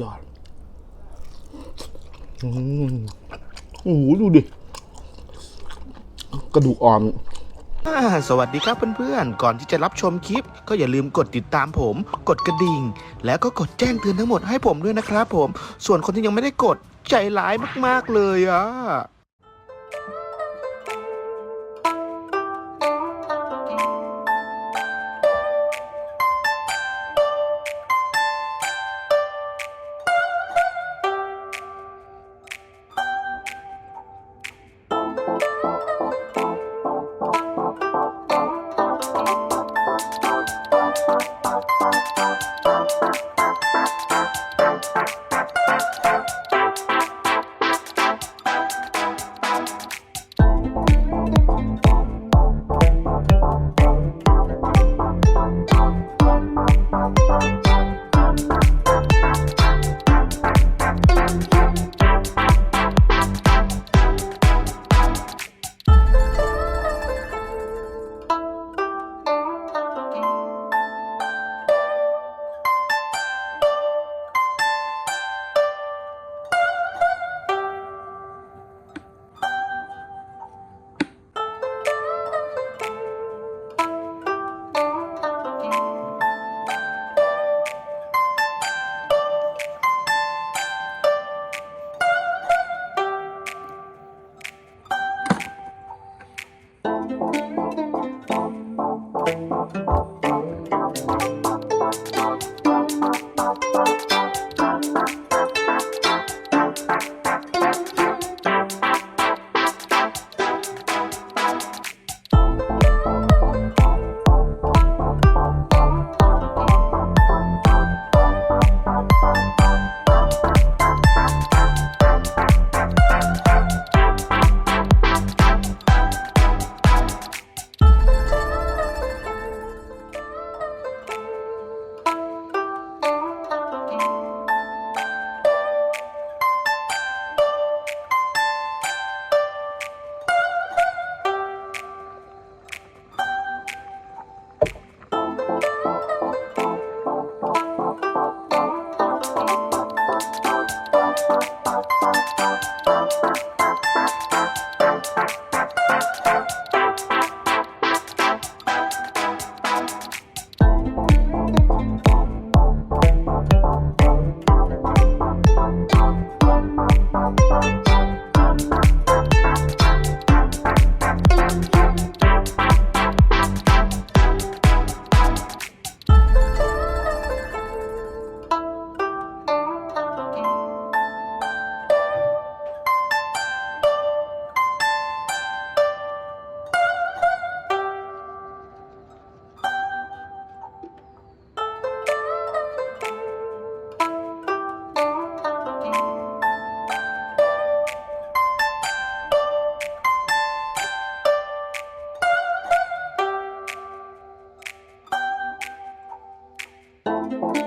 ยอดอืมโอ้โหดูดิ กระดูกอ่อน อ่าสวัสดีครับเพื่อนๆ ก่อนที่จะรับชมคลิป ก็อย่าลืมกดติดตามผม กดกระดิ่ง แล้วก็กดแจ้งเตือนทั้งหมดให้ผมด้วยนะครับผม ส่วนคนที่ยังไม่ได้กดใจร้ายมากๆเลยอะ Bye.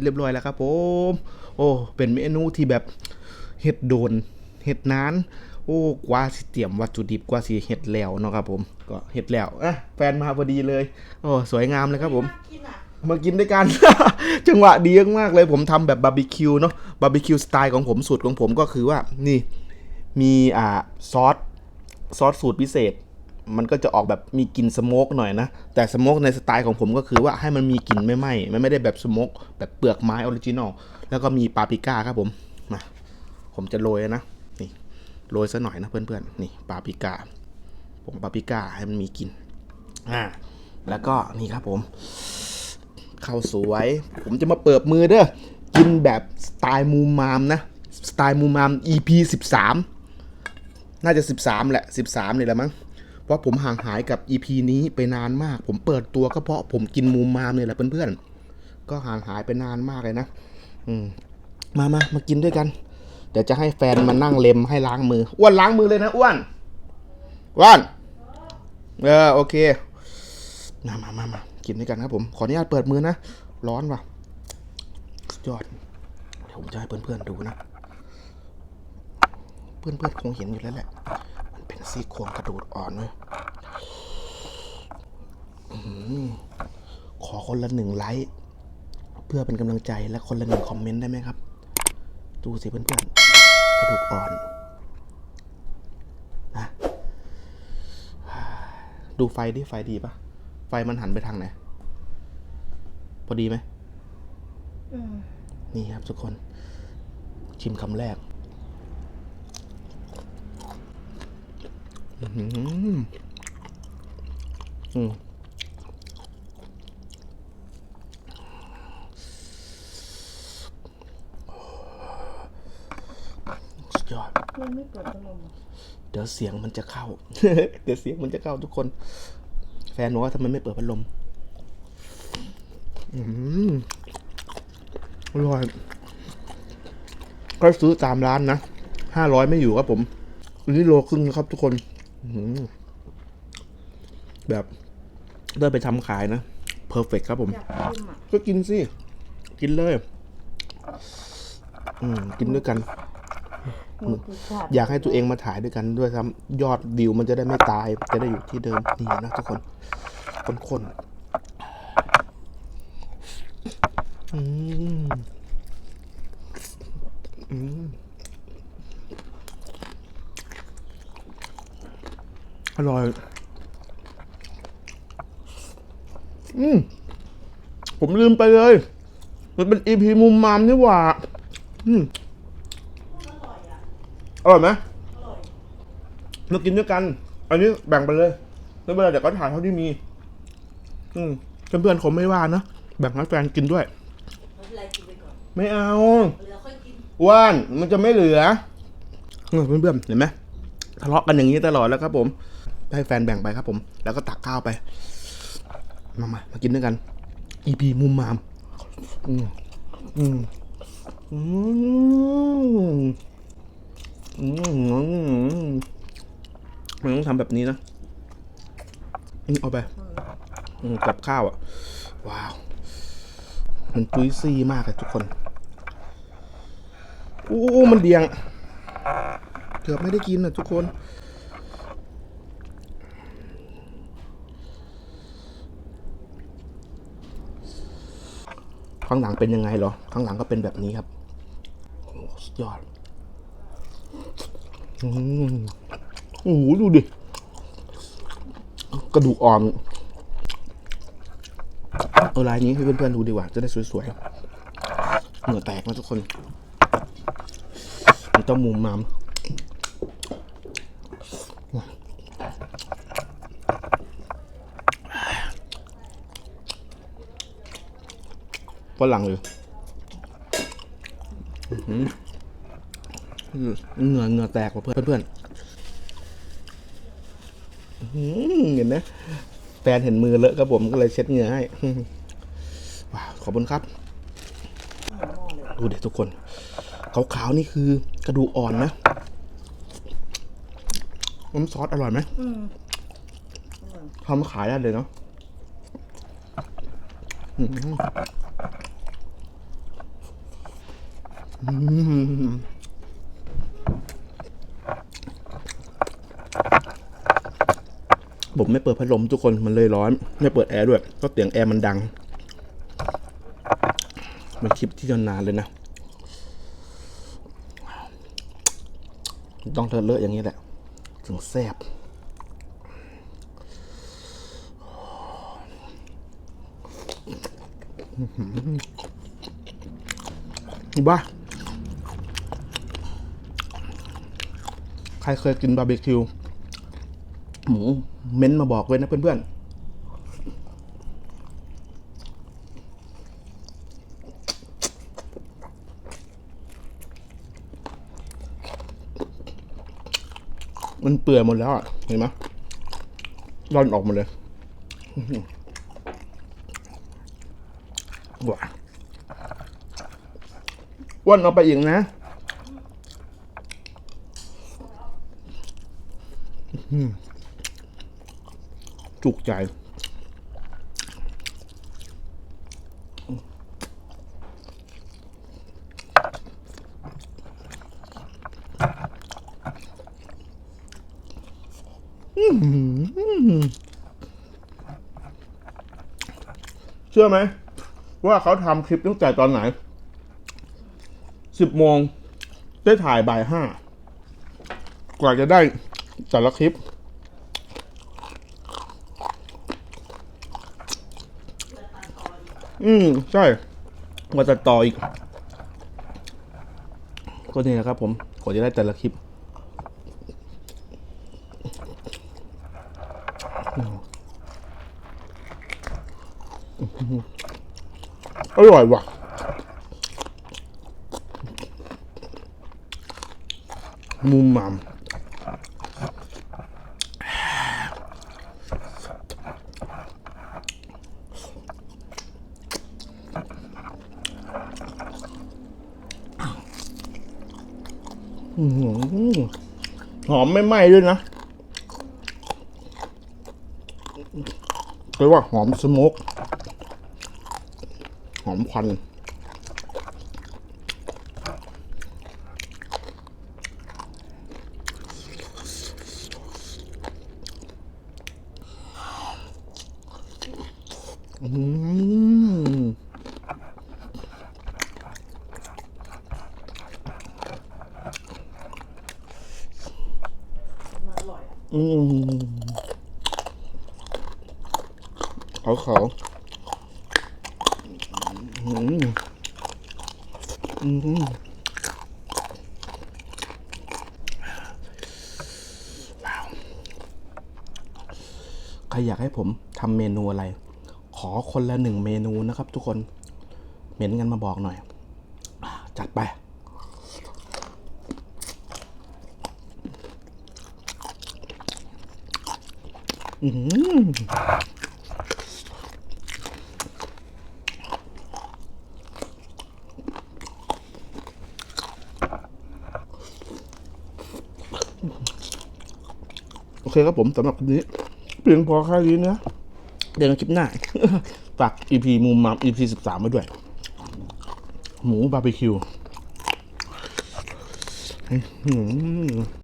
ร็จเรียบร้อยแล้วครับผมโอ้เป็นเมนูที่แบบเห็ดโดนเห็ดนานโอ้กว่าสิเตรียมวัตถุดิบกว่าสิเห็ดแล้วเนาะครับผมก็เห็ดแล้วอะแฟนมาพอดีเลย โอ้สวยงามเลยครับผม มากินด้วยกัน จังหวะดีมากๆเลยผมทำแบบบาร์บีคิวเนาะบาร์บีคิวสไตล์ของผมสูตรของผมก็คือว่านี่มีอ่าซอสซอสสูตรพิเศษ มันก็จะออกแบบมีกลิ่นสโมกหน่อยนะ แต่สโมกในสไตล์ของผมก็คือว่าให้มันมีกลิ่นไม่ไหม้มันไม่ได้แบบสโมกแบบเปลือกไม้ออริจินอลแล้วก็มีปาปริก้าครับผมมาผมจะโรยนะนี่โรยซะหน่อยนะเพื่อนๆนี่ปาปริก้าผงปาปริก้าให้มันมีกลิ่นอ่าแล้วก็นี่ครับผมข้าวสวย ผมจะมาเปิดมือเด้อกินแบบสไตล์มูมามนะสไตล์มูมาม EP 13 น่าจะ 13 แหละ 13นี่แหละมั้ง เพราะผมห่างหายกับ EP นี้ไปนานมาก ผมเปิดตัวก็เพราะผมกินมูมามนี่แหละเพื่อนๆ ก็ห่างหายไปนานมากเลยนะ อืม มามามากินด้วยกัน เดี๋ยวจะให้แฟนมานั่งเล็มให้ล้างมือ อ้วนล้างมือเลยนะอ้วนอ้วนเออโอเค มามามามากินด้วยกันครับผม ขออนุญาตเปิดมือนะ ร้อนว่ะยอด เดี๋ยวผมจะให้เพื่อนๆดูนะ เพื่อนๆคงเห็นอยู่แล้วแหละ ซี่โครงกระดูดอ่อนเว้ยอื้อหือขอคนละหนึ่งไลค์เพื่อเป็นกำลังใจและคนละหนึ่งคอมเมนต์ได้ไหมครับ ดูสิเพื่อนๆกระดูกอ่อนนะดูไฟดิไฟดีปะไฟมันหันไปทางไหนพอดีไหมนี่ครับทุกคน ชิมคำแรก อื้อหืมสุดยอดมันไม่เปิดพัดลมเดี๋ยวเสียงมันจะเข้า เดี๋ยวเสียงมันจะเข้าทุกคน แฟนบอกว่าทำไมไม่เปิดพัดลม อืมอร่อยก็ซื้อตามร้านนะห้าร้อยไม่อยู่ครับผมอันนี้โลครึ่งนะครับทุกคน แบบได้ไปทำขายนะเพอร์เฟกครับผมอยากชิมอะก็กินสิ กินเลย อืม กินด้วยกันมันคือขาดอยากให้ตัวเองมาถ่ายด้วยกันด้วยซ้ำยอดวิวมันจะได้ไม่ตาย จะได้อยู่ที่เดิมนี่นะทุกคนคนๆอืม อืม อร่อย อืม ผมลืมไปเลย มันเป็นอีพีมุมมามนี่หว่า อืม อร่อยไหมมากินด้วยกัน อันนี้แบ่งไปเลยไม่เป็นไรเดี๋ยวก็ถ่ายเท่าที่มี อืมเพื่อนๆผมไม่ว่านะ แบ่งให้แฟนกินด้วย ไม่เอาว่านมันจะไม่เหลือเพื่อนๆเห็นไหมทะเลาะกันอย่างนี้ตลอดแล้วครับผม ให้แฟนแบ่งไปครับผม แล้วก็ตักข้าวไป มามามากินด้วยกัน อีพีมุมมาม อืมอืมอืมอืมมันต้องทำแบบนี้นะอืมเอาไปกับข้าวอะ ว้าว มันจุ้ยซี่มากเลยทุกคนโอ้ มันเดียง เกือบไม่ได้กินนะทุกคน ข้างหลังเป็นยังไงเหรอ ข้างหลังก็เป็นแบบนี้ครับโอ้สุดยอด อืมโอ้โหดูดิ กระดูกอ่อนเอาลายนี้ให้เพื่อนๆดูดีกว่า จะได้สวยๆ เหงื่อแตกนะทุกคน มันต้องมุมมาม ฝรั่งเลยอื้อหือเหงื่อเหงื่อแตกว่ะเพื่อนเพื่อนๆอื้อหือเห็นไหมแฟนเห็นมือเลอะครับผมก็เลยเช็ดเหงื่อให้ว้าวขอบคุณครับ ดูเด็กทุกคน ขาวๆนี่คือกระดูกอ่อนนะน้ำซอสอร่อยไหมอืมทำมาขายได้เลยเนาะอืม อืม ผมไม่เปิดพัดลมทุกคนมันเลยร้อน ไม่เปิดแอร์ด้วยเพราะเสียงแอร์มันดัง มันคลิปที่นานเลยนะ ต้องเลอะๆอย่างนี้แหละ ถึงแซ่บบ้า ใค รเคยกินบาร์บีคิว หมูเม้นมาบอกเลยนะเพื่อนๆ มันเปื่อยหมดแล้วอะ เห็นไหมร่อนออกหมดเลยว้าอ้วนเอาไปอีกนะ จุกใจ เชื่อไหม ว่าเขาทำคลิปตั้งแต่ตอนไหนสิบโมงได้ถ่ายบ่ายห้ากว่าจะได้ แต่ละคลิป อืม ใช่มาตัดต่ออีก ก็นี่นะครับผมกว่าจะได้แต่ละคลิปอร่อยว่ะมุมมาม หอหอมไม่ไหม้ด้วยนะเรียกว่าหอมสโมก หอมควันอืม อืมเขาเขาอืมอืมว้าใครอยากให้ผมทำเมนูอะไร ขอคนละหนึ่งเมนูนะครับทุกคนเม้นกันมาบอกหน่อย จัดไป อือหือ โอเคครับผมสำหรับคลิปนี้ เพียงพอแค่นี้นะ เดี๋ยวในคลิปหน้าฝาก EP มุมมาม EP สิบสามมาด้วย หมูบาร์บีคิว